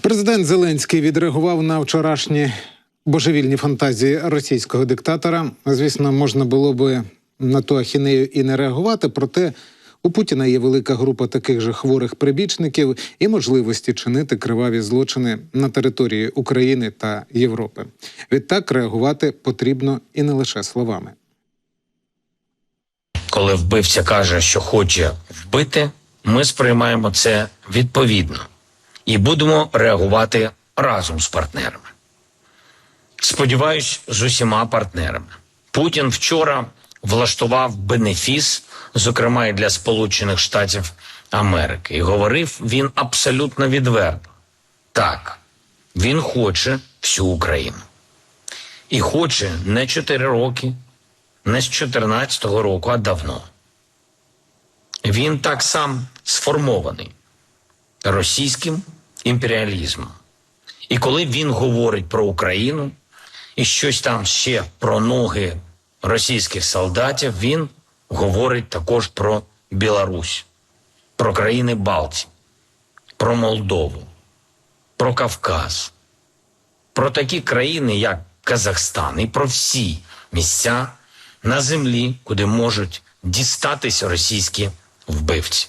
Президент Зеленський відреагував на вчорашні божевільні фантазії російського диктатора. Звісно, можна було би на ту ахінею і не реагувати, проте у Путіна є велика група таких же хворих прибічників і можливості чинити криваві злочини на території України та Європи. Відтак реагувати потрібно і не лише словами. Коли вбивця каже, що хоче вбити, ми сприймаємо це відповідно і будемо реагувати разом з партнерами. Сподіваюсь, з усіма партнерами. Путін вчора влаштував бенефіс, зокрема і для Сполучених Штатів Америки, і говорив він абсолютно відверто. Так, він хоче всю Україну. І хоче не 4 роки, не з 14-го року, а давно. Він так сам сформований російським імперіалізмом. І коли він говорить про Україну і щось там ще про ноги російських солдатів, він говорить також про Білорусь, про країни Балтії, про Молдову, про Кавказ, про такі країни, як Казахстан, і про всі місця на землі, куди можуть дістатися російські вбивці.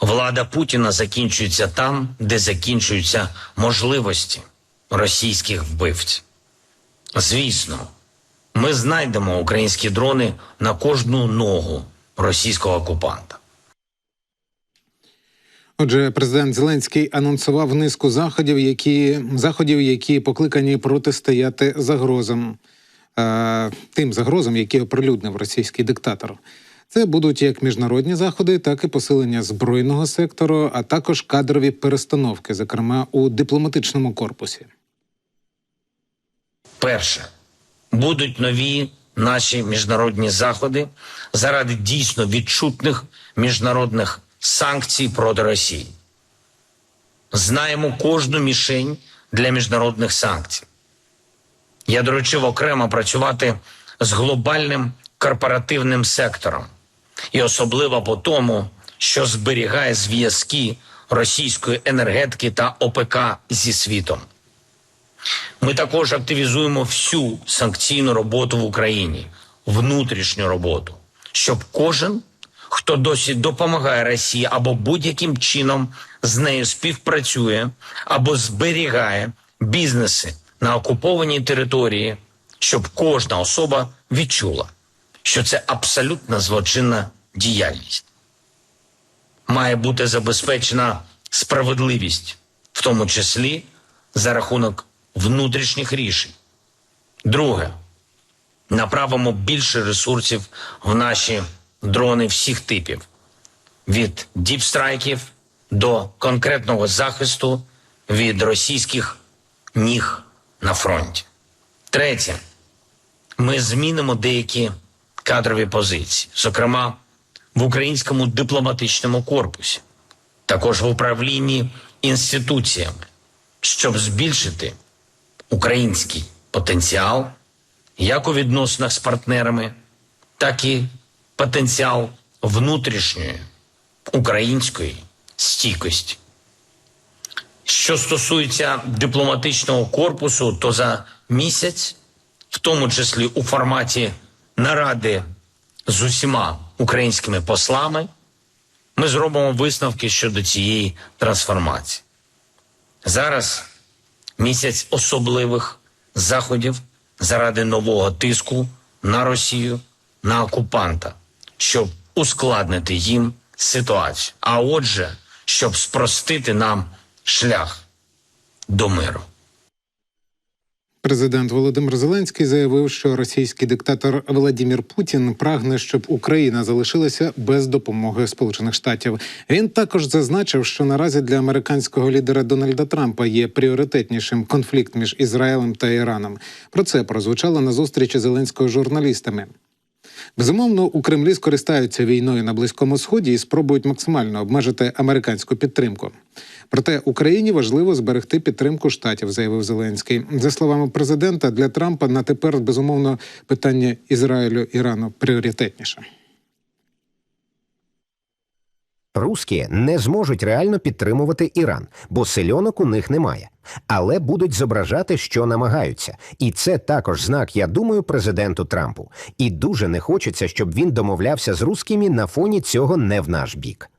Влада Путіна закінчується там, де закінчуються можливості російських вбивців. Звісно, ми знайдемо українські дрони на кожну ногу російського окупанта. Отже, президент Зеленський анонсував низку заходів, які заходів, які покликані протистояти загрозам, е, тим загрозам, які оприлюднив російський диктатор. Це будуть як міжнародні заходи, так і посилення збройного сектору, а також кадрові перестановки, зокрема у дипломатичному корпусі. Перше, будуть нові наші міжнародні заходи заради дійсно відчутних міжнародних санкцій проти Росії. Знаємо кожну мішень для міжнародних санкцій. Я доручив окремо працювати з глобальним корпоративним сектором, і особливо по тому, що зберігає зв'язки російської енергетики та ОПК зі світом. Ми також активізуємо всю санкційну роботу в Україні, внутрішню роботу, щоб кожен, хто досі допомагає Росії або будь-яким чином з нею співпрацює або зберігає бізнеси на окупованій території, щоб кожна особа відчула, що це абсолютно злочинна діяльність. Має бути забезпечена справедливість, в тому числі за рахунок внутрішніх рішень. Друге, направимо більше ресурсів в наші дрони всіх типів: від діпстрайків до конкретного захисту від російських ніг на фронті. Третє, ми змінимо деякі кадрові позиції, зокрема в українському дипломатичному корпусі, також в управлінні інституціями, щоб збільшити український потенціал як у відносинах з партнерами, так і потенціал внутрішньої української стійкості. Що стосується дипломатичного корпусу, то за місяць, в тому числі у форматі наради з усіма українськими послами, ми зробимо висновки щодо цієї трансформації. Зараз місяць особливих заходів заради нового тиску на Росію, на окупанта, щоб ускладнити їм ситуацію. А отже, щоб спростити нам шлях до миру. Президент Володимир Зеленський заявив, що російський диктатор Володимир Путін прагне, щоб Україна залишилася без допомоги Сполучених Штатів. Він також зазначив, що наразі для американського лідера Дональда Трампа є пріоритетнішим конфлікт між Ізраїлем та Іраном. Про це прозвучало на зустрічі Зеленського з журналістами. Безумовно, у Кремлі скористаються війною на близькому сході і спробують максимально обмежити американську підтримку. Проте Україні важливо зберегти підтримку штатів, заявив Зеленський. За словами президента, для Трампа на тепер безумовно питання Ізраїлю Ірану пріоритетніше. Русські не зможуть реально підтримувати Іран, бо сельонок у них немає. Але будуть зображати, що намагаються. І це також знак, я думаю, президенту Трампу. І дуже не хочеться, щоб він домовлявся з русскими на фоні цього не в наш бік.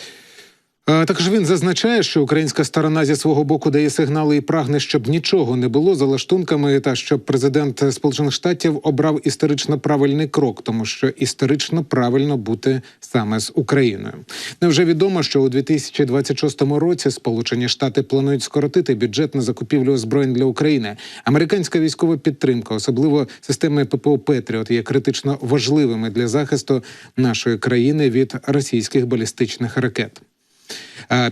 Е, Також він зазначає, що українська сторона зі свого боку дає сигнали і прагне, щоб нічого не було за лаштунками, та щоб президент Сполучених Штатів обрав історично правильний крок, тому що історично правильно бути саме з Україною. Невже відомо, що у 2026 році Сполучені Штати планують скоротити бюджет на закупівлю озброєнь для України. Американська військова підтримка, особливо системи ППО Петріот, є критично важливими для захисту нашої країни від російських балістичних ракет.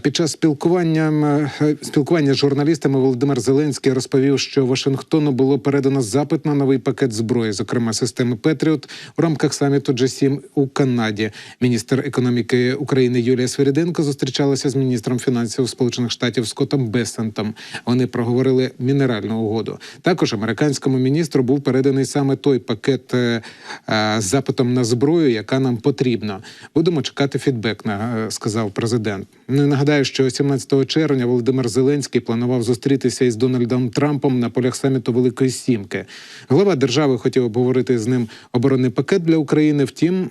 Під час спілкування е, спілкування з журналістами Володимир Зеленський розповів, що Вашингтону було передано запит на новий пакет зброї, зокрема системи Петріот, у рамках саміту G7 у Канаді. Міністр економіки України Юлія Свириденко зустрічалася з міністром фінансів Сполучених Штатів Скоттом Бесентом. Вони проговорили мінеральну угоду. Також американському міністру був переданий саме той пакет е, е, з запитом на зброю, яка нам потрібна. Будемо чекати фідбек, на- сказав президент. Нагадаю, що 17 червня Володимир Зеленський планував зустрітися із Дональдом Трампом на полях саміту Великої Сімки. Глава держави хотів обговорити з ним оборонний пакет для України. Втім.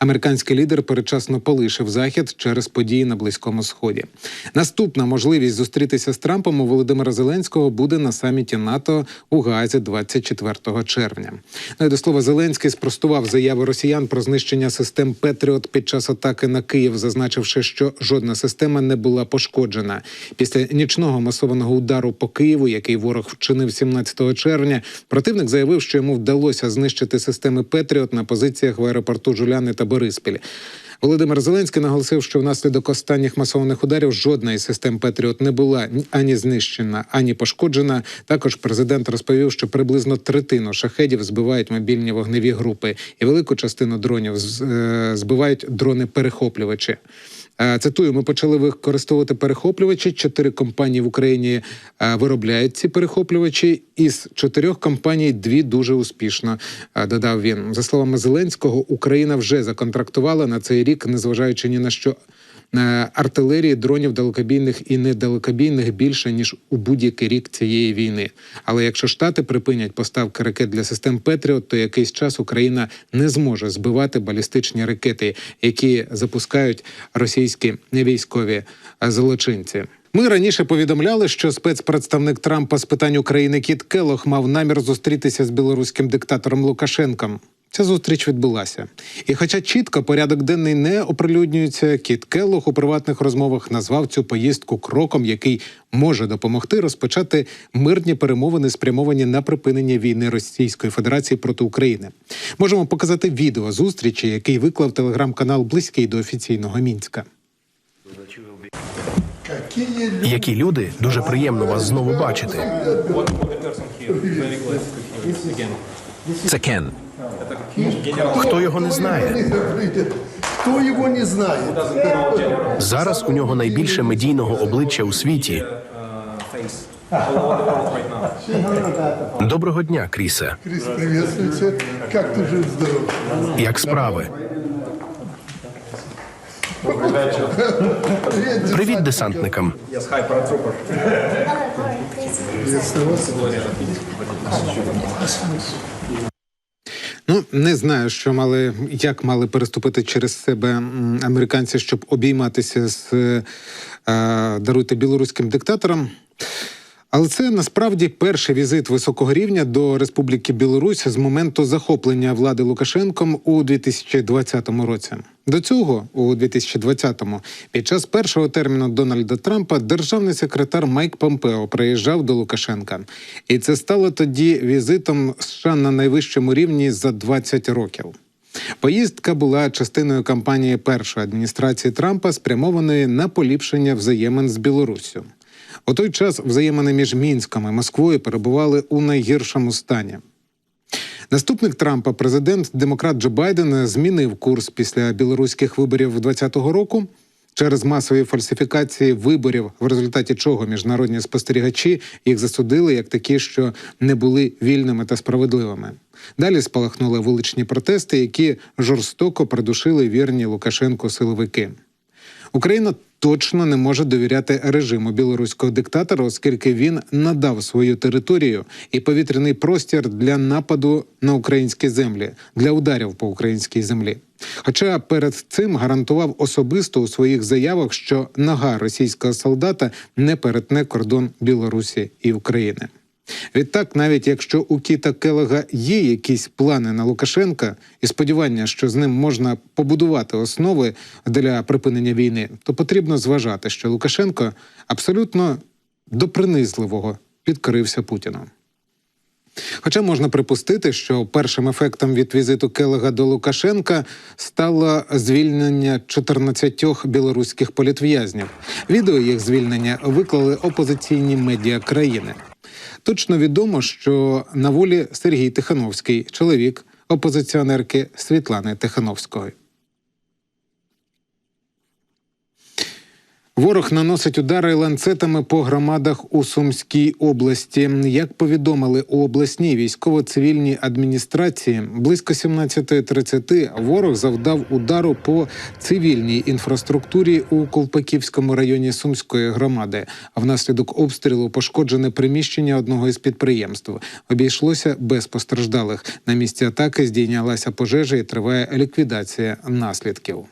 Американський лідер передчасно полишив захід через події на близькому сході. Наступна можливість зустрітися з Трампом у Володимира Зеленського буде на саміті НАТО у Газі 24 червня. Ну і до слова, Зеленський спростував заяви росіян про знищення систем Петріот під час атаки на Київ, зазначивши, що жодна система не була пошкоджена. Після нічного масованого удару по Києву, який ворог вчинив 17 червня, противник заявив, що йому вдалося знищити системи Петріот на позиціях в аеропорту Жуляни та Бориспіль. Володимир Зеленський наголосив, що внаслідок останніх масованих ударів жодна із систем Петріот не була ані знищена, ані пошкоджена. Також президент розповів, що приблизно третину шахедів збивають мобільні вогневі групи, і велику частину дронів е, збивають дрони-перехоплювачі. Е, Цитую, ми почали використовувати перехоплювачі. Чотири компанії в Україні е, виробляють ці перехоплювачі. Із чотирьох компаній дві дуже успішно. е, Додав він за словами Зеленського. Україна вже законтрактувала на цей рік, незважаючи ні на що. Е, Артилерії, дронів далекобійних і недалекобійних більше ніж у будь-який рік цієї війни. Але якщо штати припинять поставки ракет для систем Петріот, то якийсь час Україна не зможе збивати балістичні ракети, які запускають російські військові е, злочинці. Ми раніше повідомляли, що спецпредставник Трампа з питань України Кіт Келох мав намір зустрітися з білоруським диктатором Лукашенком. Ця зустріч відбулася. І хоча чітко порядок денний не оприлюднюється, Кіт Келлох у приватних розмовах назвав цю поїздку кроком, який може допомогти розпочати мирні перемовини, спрямовані на припинення війни Російської Федерації проти України. Можемо показати відео зустрічі, який виклав телеграм-канал близький до офіційного мінська. Які люди дуже приємно вас знову бачити. Це Кен. Хто його не знає? Кто его не знает? Зараз у нього найбільше медійного обличчя у світі. Доброго дня, Крісе. Крис, приветствую тебя. Как ты жив-здоров? Як справи? Привет, Привіт десантникам. Ну не знаю, що мали як мали переступити через себе американці, щоб обійматися з е, е, даруйте білоруським диктатором. Але це насправді перший візит високого рівня до Республіки Білорусь з моменту захоплення влади Лукашенком у 2020 році. До цього, у 2020-му, під час першого терміну Дональда Трампа державний секретар Майк Помпео приїжджав до Лукашенка, і це стало тоді візитом США на найвищому рівні за 20 років. Поїздка була частиною кампанії першої адміністрації Трампа, спрямованої на поліпшення взаємин з Білоруссю. У той час взаємини між Мінськом і Москвою перебували у найгіршому стані. Наступник Трампа, президент демократ Джо Байден, змінив курс після білоруських виборів 2020 року. через масові фальсифікації виборів, в результаті чого міжнародні спостерігачі їх засудили як такі, що не були вільними та справедливими. Далі спалахнули вуличні протести, які жорстоко придушили вірні Лукашенку силовики. Україна точно не може довіряти режиму білоруського диктатора, оскільки він надав свою територію і повітряний простір для нападу на українські землі, для ударів по українській землі. Хоча перед цим гарантував особисто у своїх заявах, що нога російського солдата не перетне кордон Білорусі і України. Відтак, навіть якщо у Кіта Келега є якісь плани на Лукашенка і сподівання, що з ним можна побудувати основи для припинення війни, то потрібно зважати, що Лукашенко абсолютно до принизливого підкорився Путіну. Хоча можна припустити, що першим ефектом від візиту Келега до Лукашенка стало звільнення 14 білоруських політв'язнів. Відео їх звільнення виклали опозиційні медіа країни. Точно відомо, що на волі Сергій Тихановський, чоловік опозиціонерки Світлани Тихановської. Ворог наносить удари ланцетами по громадах у Сумській області. Як повідомили у обласній військово-цивільній адміністрації, близько 17.30 ворог завдав удару по цивільній інфраструктурі у Ковпаківському районі Сумської громади. А внаслідок обстрілу пошкоджене приміщення одного із підприємств. Обійшлося без постраждалих. На місці атаки здійнялася пожежа і триває ліквідація наслідків.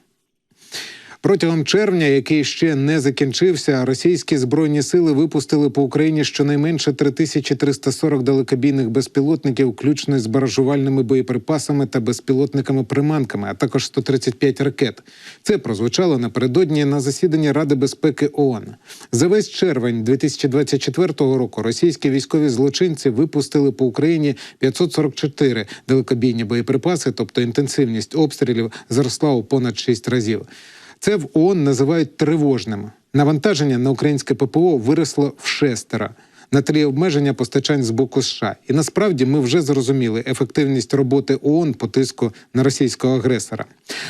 Протягом червня, який ще не закінчився, російські збройні сили випустили по Україні щонайменше 3340 далекобійних безпілотників, включно з баражувальними боєприпасами та безпілотниками-приманками, а також 135 ракет. Це прозвучало напередодні на засіданні Ради безпеки ООН. За весь червень 2024 року російські військові злочинці випустили по Україні 544 далекобійні боєприпаси, тобто інтенсивність обстрілів зросла у понад 6 разів. Це в ООН називають тривожним. Навантаження на українське ППО виросло в шестеро на тлі обмеження постачань з боку США. І насправді ми вже зрозуміли ефективність роботи ООН по тиску на російського агресора.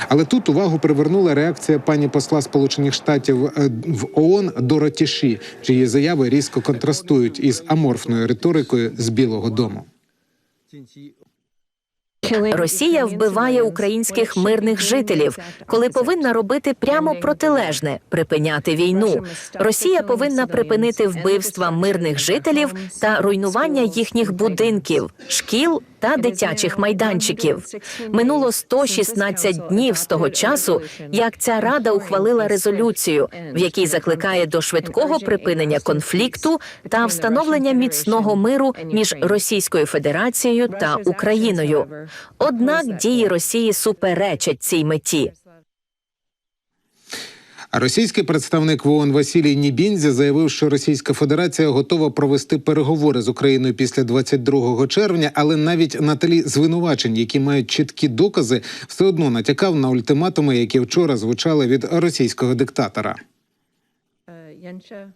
Але тут увагу привернула реакція пані посла Сполучених Штатів е, в ООН Дороті Ші, чиї заяви різко контрастують із аморфною риторикою з Білого Дому. Росія вбиває українських мирних жителів, коли повинна робити прямо протилежне припиняти війну. Росія повинна припинити вбивства мирних жителів та руйнування їхніх будинків, шкіл та дитячих майданчиків. Минуло 116 днів з того часу, як ця рада ухвалила резолюцію, в якій закликає до швидкого припинення конфлікту та встановлення міцного миру між Російською Федерацією та Україною. Однак дії Росії суперечать цій меті. А російський представник в ООН Василій Нібінзі заявив, що Російська Федерація готова провести переговори з Україною після 22 червня, але навіть на тлі звинувачень, які мають чіткі докази, все одно натякав на ультиматуми, які вчора звучали від російського диктатора.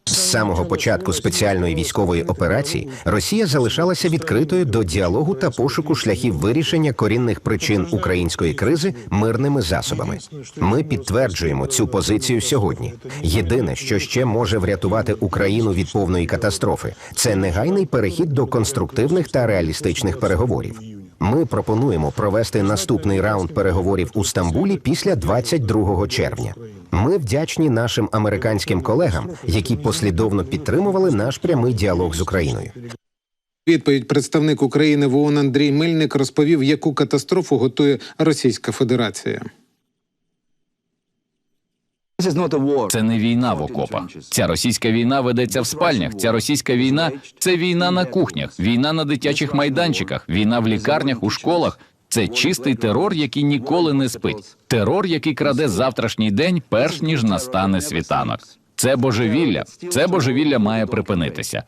З самого початку спеціальної військової операції Росія залишалася відкритою до діалогу та пошуку шляхів вирішення корінних причин української кризи мирними засобами. Ми підтверджуємо цю позицію сьогодні. Єдине, що ще може врятувати Україну від повної катастрофи, це негайний перехід до конструктивних та реалістичних переговорів. Ми пропонуємо провести наступний раунд переговорів у Стамбулі після 22 червня. Ми вдячні нашим американським колегам, які послідовно підтримували наш прямий діалог з Україною. Відповідь представник України в ООН Андрій Мельник розповів, яку катастрофу готує Російська Федерація. Це не війна в окопах. Ця російська війна ведеться в спальнях. Ця російська війна це війна на кухнях, війна на дитячих майданчиках, війна в лікарнях, у школах. Це чистий терор, який ніколи не спить. Терор, який краде завтрашній день, перш ніж настане світанок. Це божевілля. Це божевілля має припинитися.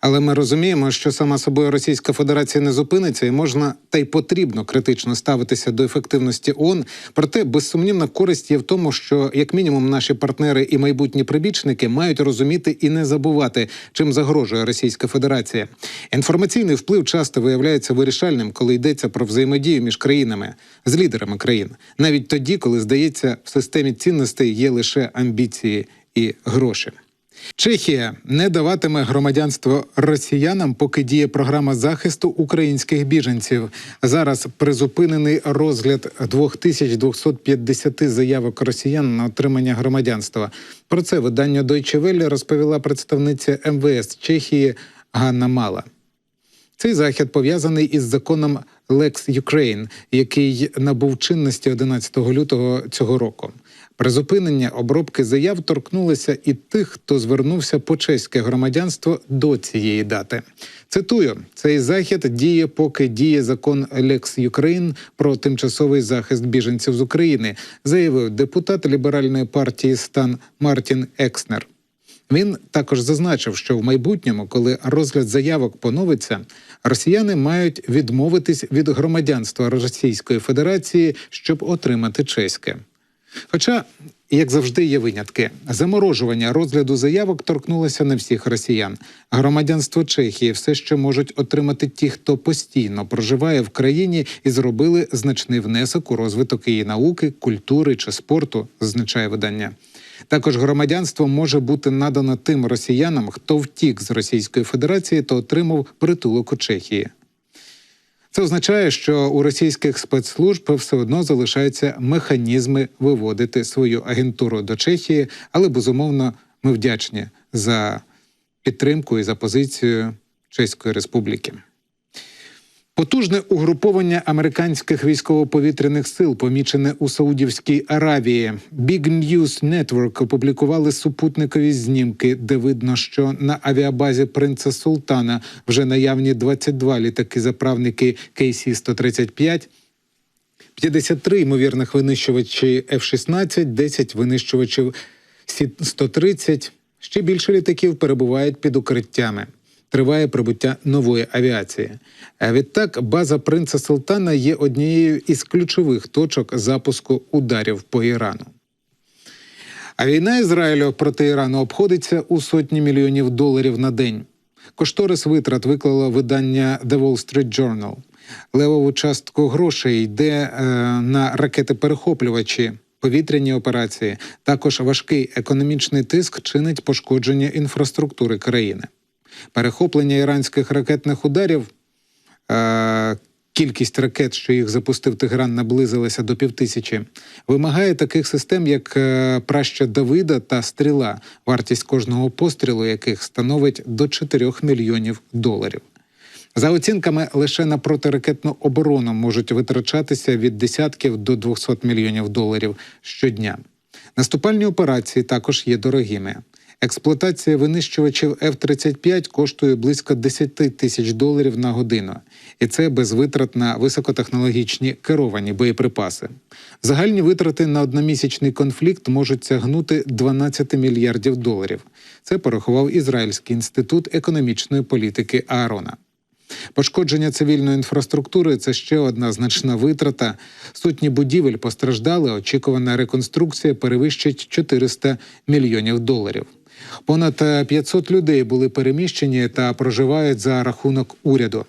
Але ми розуміємо, що сама собою Російська Федерація не зупиниться, і можна та й потрібно критично ставитися до ефективності ООН. Проте безсумнівна користь є в тому, що як мінімум наші партнери і майбутні прибічники мають розуміти і не забувати, чим загрожує Російська Федерація. Інформаційний вплив часто виявляється вирішальним, коли йдеться про взаємодію між країнами з лідерами країн, навіть тоді, коли здається, в системі цінностей є лише амбіції і гроші. Чехія не даватиме громадянство росіянам, поки діє програма захисту українських біженців. Зараз призупинений розгляд 2250 заявок росіян на отримання громадянства. Про це видання Deutsche Welle розповіла представниця МВС Чехії Ганна Мала. Цей захід пов'язаний із законом Lex Ukraine, який набув чинності 11 лютого цього року. Призупинення обробки заяв торкнулося і тих, хто звернувся по чеське громадянство до цієї дати. Цитую: цей захід діє, поки діє закон Lex Ukraine про тимчасовий захист біженців з України, заявив депутат ліберальної партії Стан Мартін Екснер. Він також зазначив, що в майбутньому, коли розгляд заявок поновиться, росіяни мають відмовитись від громадянства Російської Федерації, щоб отримати чеське. Хоча, як завжди, є винятки. Заморожування розгляду заявок торкнулося не всіх росіян. Громадянство Чехії все ще можуть отримати ті, хто постійно проживає в країні і зробили значний внесок у розвиток її науки, культури чи спорту, зазначає видання. Також громадянство може бути надано тим росіянам, хто втік з Російської Федерації та отримав притулок у Чехії. Це означає, що у російських спецслужб все одно залишаються механізми виводити свою агентуру до Чехії, але безумовно ми вдячні за підтримку і за позицію Чеської Республіки. Потужне угруповання американських військово-повітряних сил, помічене у Саудівській Аравії. Big News Network опублікували супутникові знімки, де видно, що на авіабазі принца Султана вже наявні 22 літаки-заправники KC-135, 53 ймовірних винищувачі F-16, 10 винищувачів Сі-130. Ще більше літаків перебувають під укриттями. Триває прибуття нової авіації. Відтак, база принца Султана є однією із ключових точок запуску ударів по Ірану. А війна Ізраїлю проти Ірану обходиться у сотні мільйонів доларів на день. Кошторис витрат виклало видання The Wall Street Journal. Левову частку грошей йде е, на ракети-перехоплювачі, повітряні операції. Також важкий економічний тиск чинить пошкодження інфраструктури країни. Перехоплення іранських ракетних ударів. Е, Кількість ракет, що їх запустив Тегеран, наблизилася до півтисячі. Вимагає таких систем, як е, праща Давида та стріла, вартість кожного пострілу яких становить до 4 мільйонів доларів. За оцінками, лише на протиракетну оборону можуть витрачатися від десятків до 200 мільйонів доларів щодня. Наступальні операції також є дорогими. Експлуатація винищувачів F-35 коштує близько 10 тисяч доларів на годину, і це без витрат на високотехнологічні керовані боєприпаси. Загальні витрати на одномісячний конфлікт можуть сягнути 12 мільярдів доларів. Це порахував Ізраїльський інститут економічної політики Аарона. Пошкодження цивільної інфраструктури це ще одна значна витрата. Сотні будівель постраждали. Очікувана реконструкція перевищить 400 мільйонів доларів. Понад е, 500 людей були переміщені та проживають за рахунок уряду.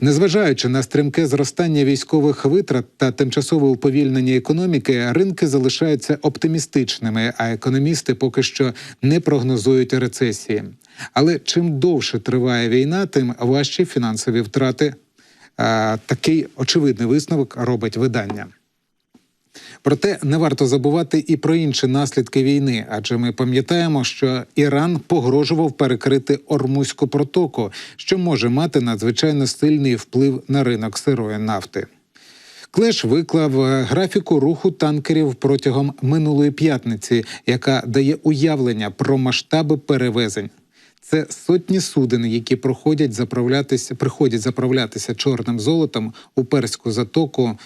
Незважаючи на стрімке зростання військових витрат та тимчасове уповільнення економіки, ринки залишаються оптимістичними, а економісти поки що не прогнозують рецесії. Але чим довше триває війна, тим важчі фінансові втрати. Такий очевидний висновок робить видання. Проте не варто забувати і про інші наслідки війни, адже ми пам'ятаємо, що Іран погрожував перекрити Ормузьку протоку, що може мати надзвичайно сильний вплив на ринок сирої нафти. Клеш виклав е, графіку руху танкерів протягом минулої п'ятниці, яка дає уявлення про масштаби перевезень. Це сотні суден, які проходять заправлятися, приходять заправлятися чорним золотом у перську затоку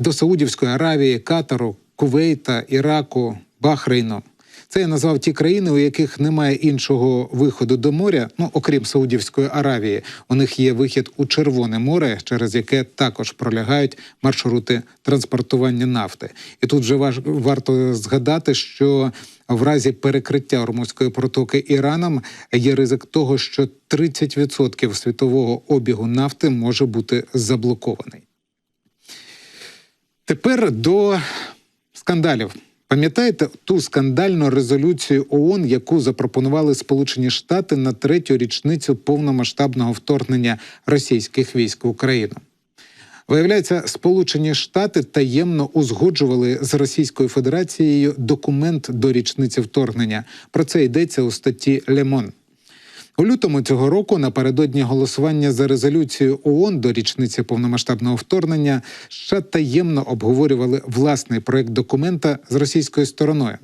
до Саудівської Аравії, Катару, Кувейта, Іраку, Бахрейну. Це я назвав ті країни, у яких немає іншого виходу до моря, ну окрім Саудівської Аравії. У них є вихід у Червоне море, через яке також пролягають маршрути транспортування нафти. І тут вже важ- варто згадати, що в разі перекриття Ормузької протоки Іраном є ризик того, що 30% світового обігу нафти може бути заблокований. Тепер до скандалів. Пам'ятаєте ту скандальну резолюцію ООН, яку запропонували Сполучені Штати на третю річницю повномасштабного вторгнення російських військ в Україну? Виявляється, Сполучені Штати таємно узгоджували з Російською Федерацією документ до річниці вторгнення. Про це йдеться у статті Лемон. У лютому цього року, напередодні голосування за резолюцію ООН до річниці повномасштабного вторгнення, США таємно обговорювали власний проект документа з російською стороною.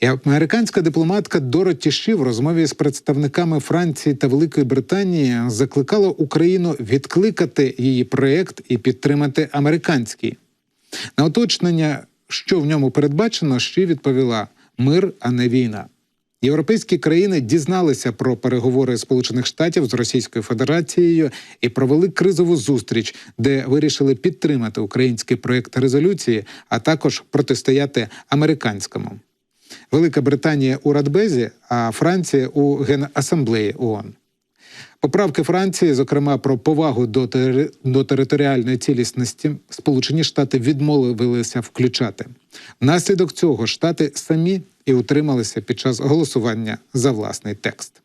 І американська дипломатка Дороті Ші в розмові з представниками Франції та Великої Британії закликала Україну відкликати її проект і підтримати американський. На уточнення, що в ньому передбачено, Ші відповіла: мир, а не війна. Європейські країни дізналися про переговори Сполучених Штатів з Російською Федерацією і провели кризову зустріч, де вирішили підтримати український проєкт резолюції, а також протистояти американському. Велика Британія у Радбезі, а Франція у Генасамблеї ООН. Поправки Франції, зокрема про повагу до, тери... до територіальної цілісності, Сполучені Штати відмовилися включати. Наслідок цього штати самі і утрималися під час голосування за власний текст.